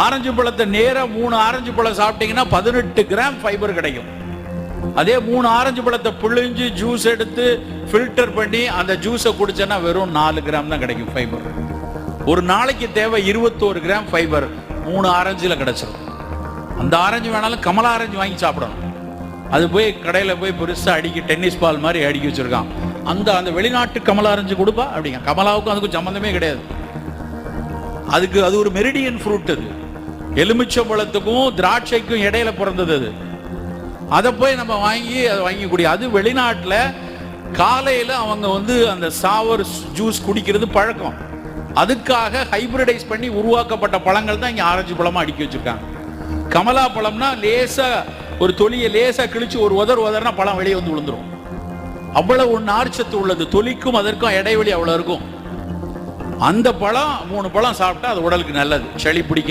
Orange பழத்தை நேராக மூணு ஆரஞ்சு பழம் சாப்பிட்டீங்கன்னா பதினெட்டு கிராம் ஃபைபர் கிடைக்கும். அதே மூணு ஆரஞ்சு பழத்தை பிழிஞ்சு ஜூஸ் எடுத்து ஃபில்டர் பண்ணி அந்த ஜூஸை குடிச்சேன்னா வெறும் நாலு கிராம் தான் கிடைக்கும் ஃபைபர் ஒரு நாளைக்கு தேவை இருபத்தோரு கிராம் ஃபைபர் மூணு ஆரஞ்சில் கிடச்சிடும் அந்த ஆரஞ்சு வேணாலும் கமலா ஆரஞ்சு வாங்கி சாப்பிடணும். அது போய் கடையில் போய் பெருசாக அடிக்க டென்னிஸ் பால் மாதிரி அடிக்கி வச்சுருக்கான். அந்த அந்த வெளிநாட்டு கமலா ஆரஞ்சு கொடுப்பா அப்படிங்க. கமலாவுக்கும் அதுக்கும் சம்மந்தமே கிடையாது. அதுக்கு அது ஒரு மெரிடியன் ஃப்ரூட் அது. எலுமிச்சம்பழத்துக்கும் திராட்சைக்கும் இடையில பிறந்தது அது. அதை போய் நம்ம வாங்கி அதை வாங்கிக்கூடிய அது வெளிநாட்டில் காலையில் அவங்க வந்து அந்த சாவர் ஜூஸ் குடிக்கிறது பழக்கம். அதுக்காக ஹைபிரிடைஸ் பண்ணி உருவாக்கப்பட்ட பழங்கள் தான் இங்கே ஆரஞ்சு பழமா அடுக்கி வச்சிருக்காங்க. கமலா பழம்னா லேசா ஒரு தொலியை லேசா கிழிச்சு ஒரு உதர் உதர்னா பழம் வெளியே வந்து விழுந்துரும். அவ்வளவு நார்ச்சத்து உள்ளது. தொலிக்கும் அதற்கும் இடைவெளி அவ்வளவு இருக்கும். அந்த பழம் மூணு பழம் சாப்பிட்டா அது உடலுக்கு நல்லது. சளி பிடிக்காது.